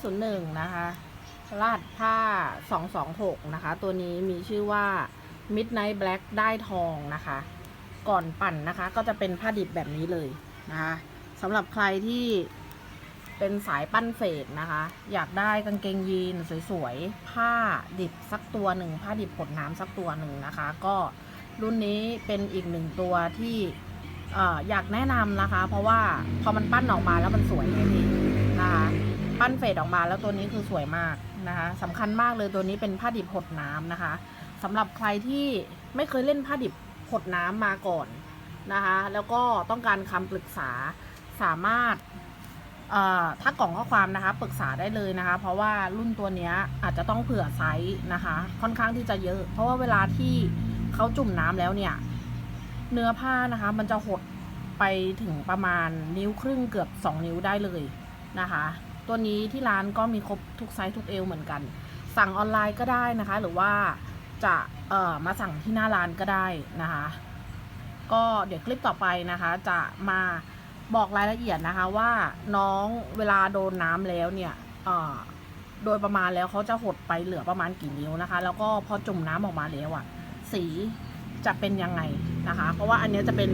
501 นะคะลาดผ้า 226 นะคะ ตัวนี้มีชื่อว่า Midnight Black ได้ทองนะคะ ก่อนปั่นนะคะ ก็จะเป็นผ้าดิบแบบนี้เลยนะคะสำหรับใครที่เป็นสายปั้นเฟดนะคะ อยากได้กางเกงยีนสวยๆ ผ้าดิบสักตัวหนึ่ง ผ้าดิบผดน้ำสักตัวหนึ่งนะคะ ก็รุ่นนี้เป็นอีกหนึ่งตัวที่อ่อยากแนะนำนะคะ เพราะว่าพอมันปั้นออกมาแล้วมันสวยไงพี่นะคะ ปั้นเฟดออกมาแล้วตัวนี้คือสวยมากนะคะสำคัญมากเลยตัวนี้เป็นผ้าดิบหดน้ำนะคะสำหรับใครที่ไม่เคยเล่นผ้าดิบหดน้ำมาก่อนนะคะแล้วก็ต้องการคำปรึกษาสามารถเอ่อถ้ากล่องข้อความนะคะปรึกษาได้เลยนะคะ เพราะว่ารุ่นตัวนี้อาจจะต้องเผื่อไซส์นะคะ ค่อนข้างที่จะเยอะ เพราะว่าเวลาที่เขาจุ่มน้ำแล้วเนี่ย เนื้อผ้านะคะ มันจะหดไปถึงประมาณนิ้วครึ่งเกือบ 2 นิ้วได้เลยนะคะ ตัวนี้ที่ร้านก็มีครบทุกไซส์ทุกเอวเหมือนกัน สั่งออนไลน์ก็ได้นะคะ หรือว่าจะเอ่อมาสั่งที่หน้าร้านก็ได้นะคะ ก็เดี๋ยวคลิปต่อไปนะคะ จะมาบอกรายละเอียดนะคะว่าน้องเวลาโดนน้ำแล้วเนี่ยเอ่อโดยประมาณแล้วเขาจะหดไปเหลือประมาณกี่นิ้วนะคะ แล้วก็พอจุ่มน้ำออกมาแล้วอะ่ะ สีจะเป็นยังไงนะคะ เพราะว่าอันเนี้ยจะเป็น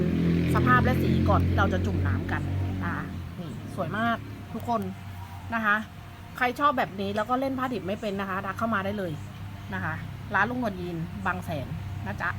สภาพและสีก่อนที่เราจะจุ่มน้ำกันนะคะนี่สวยมากทุกคน นะคะ ใครชอบแบบนี้แล้วก็เล่นผ้าดิบไม่เป็นนะคะทักเข้ามาได้เลยนะคะ ร้านลุงหนวดยีนบางแสนนะจ๊ะ